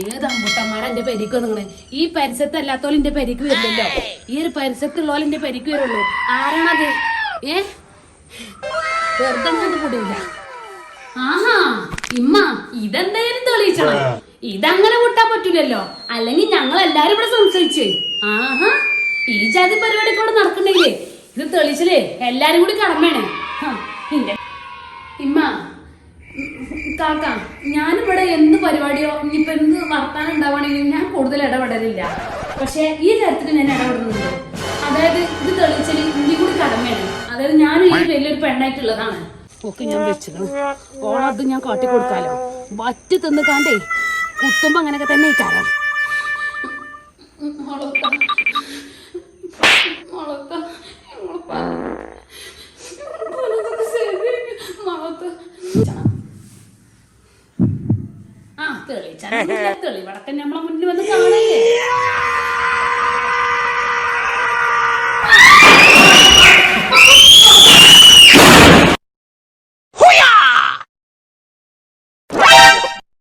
ഏത് എന്റെ പെരിക്ക് വന്നിങ്ങനെ ഈ പരിസരത്ത് അല്ലാത്തോലും എന്റെ പെരിക്ക് വരില്ലല്ലോ. ഈ ഒരു പരിസരത്തുള്ളോലും എന്റെ പെരിക്ക് വരുള്ളൂ. ആരാണത് ഏ? വെറുതെ ആഹാ ഇമ്മ ഇതെന്തായാലും തെളിയിച്ചണം. ഇതങ്ങനെ വിട്ടാൻ പറ്റൂലല്ലോ. അല്ലെങ്കിൽ ഞങ്ങൾ എല്ലാരും ഇവിടെ സംസാരിച്ചേ ആഹാ ഈ ജാതി പരിപാടി കൂടെ നടക്കണ്ടെങ്കിലേ ഇത് തെളിച്ചില്ലേ? എല്ലാരും കൂടി കടമയാണ് ഇമ്മ കാക്ക ഞാനിവിടെ എന്ത് പരിപാടിയോ ഇനിയിപ്പോ എന്ത് വർത്താനം ഉണ്ടാവുകയാണെങ്കിലും ഞാൻ കൂടുതൽ ഇടപെടലില്ല. പക്ഷെ ഈ തരത്തിൽ ഞാൻ ഇടപെടുന്നുണ്ട്. അതായത് ഇത് തെളിയിച്ചാൽ ഇന്ത്യ കൂടി കടമയാണ്. അതായത് ഞാൻ ഈ വലിയൊരു പെണ്ണായിട്ടുള്ളതാണ്. ഓക്കെ ഞാൻ വെച്ചിരുന്നു ഓളത് ഞാൻ കാട്ടി കൊടുക്കാലോ. വറ്റ് തിന്ന് കാണ്ടേ കുത്തുമ്പോ അങ്ങനെയൊക്കെ തന്നെ ഇക്കാരം ആ തെളി വടക്കൻ നമ്മളെ മുന്നിൽ വന്ന് കാണല്ലേ?